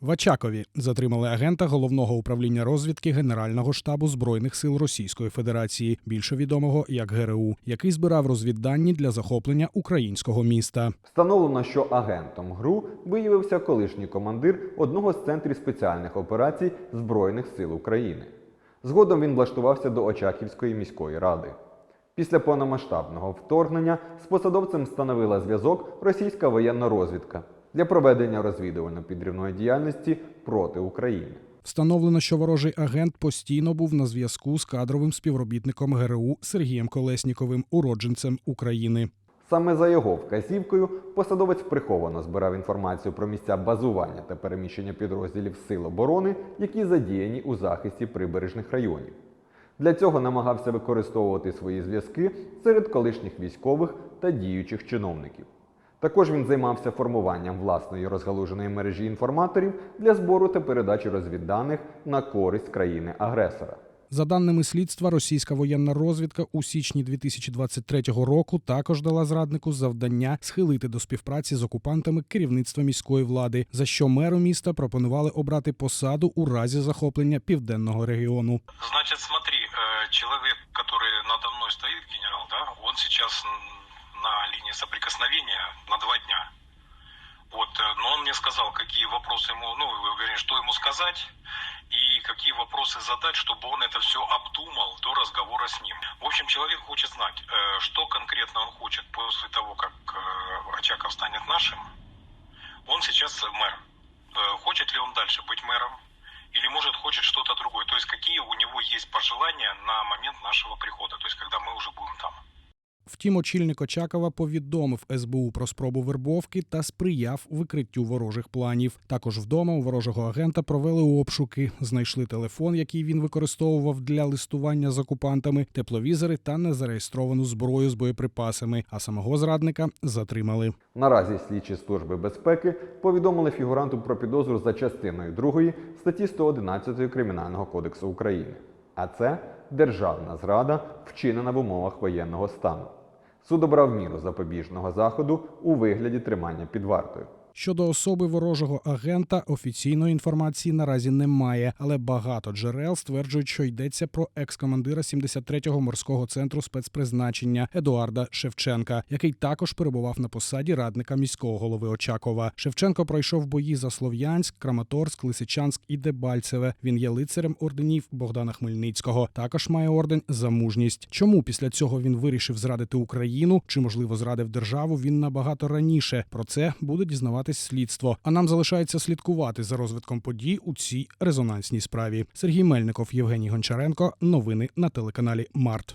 В Очакові затримали агента головного управління розвідки Генерального штабу збройних сил Російської Федерації, більше відомого як ГРУ, який збирав розвіддані для захоплення українського міста. Встановлено, що агентом ГРУ виявився колишній командир одного з центрів спеціальних операцій Збройних сил України. Згодом він влаштувався до Очаківської міської ради. Після повномасштабного вторгнення з посадовцем встановила зв'язок російська воєнна розвідка для проведення розвідувально-підривної діяльності проти України. Встановлено, що ворожий агент постійно був на зв'язку з кадровим співробітником ГРУ Сергієм Колесніковим, уродженцем України. Саме за його вказівкою посадовець приховано збирав інформацію про місця базування та переміщення підрозділів Сил оборони, які задіяні у захисті прибережних районів. Для цього намагався використовувати свої зв'язки серед колишніх військових та діючих чиновників. Також він займався формуванням власної розгалуженої мережі інформаторів для збору та передачі розвідданих на користь країни-агресора. За даними слідства, російська воєнна розвідка у січні 2023 року також дала зраднику завдання схилити до співпраці з окупантами керівництва міської влади, за що меру міста пропонували обрати посаду у разі захоплення південного регіону. Значит, смотри, э, человек, который надо мной стоит, генерал, да, он сейчас м, на линии соприкосновения на два дня. Вот, э, но он мне сказал, какие вопросы ему, ну, вернее, что ему сказать и какие вопросы задать, чтобы он это все обдумал до разговора с ним. В общем, человек хочет знать, э, что конкретно он хочет после того, как э, Очаков станет нашим. Он сейчас мэр. Хочет ли он дальше быть мэром? или может хочет что-то другое. То есть какие у него есть пожелания на момент нашего прихода, то есть когда мы уже будем там. Втім, очільник Очакова повідомив СБУ про спробу вербовки та сприяв викриттю ворожих планів. Також вдома у ворожого агента провели обшуки, знайшли телефон, який він використовував для листування з окупантами, тепловізори та незареєстровану зброю з боєприпасами. А самого зрадника затримали. Наразі слідчі служби безпеки повідомили фігуранту про підозру за частиною 2 статті 111 Кримінального кодексу України. А це державна зрада, вчинена в умовах воєнного стану. Суд обрав міру запобіжного заходу у вигляді тримання під вартою. Щодо особи ворожого агента офіційної інформації наразі немає, але багато джерел стверджують, що йдеться про екс-командира 73-го морського центру спецпризначення Едуарда Шевченка, який також перебував на посаді радника міського голови Очакова. Шевченко пройшов бої за Слов'янськ, Краматорськ, Лисичанськ і Дебальцеве. Він є лицарем орденів Богдана Хмельницького. Також має орден за мужність. Чому після цього він вирішив зрадити Україну чи можливо зрадив державу? Він набагато раніше. Про це буде дізнаватись слідство. А нам залишається слідкувати за розвитком подій у цій резонансній справі. Сергій Мельников, Євгеній Гончаренко. Новини на телеканалі Март.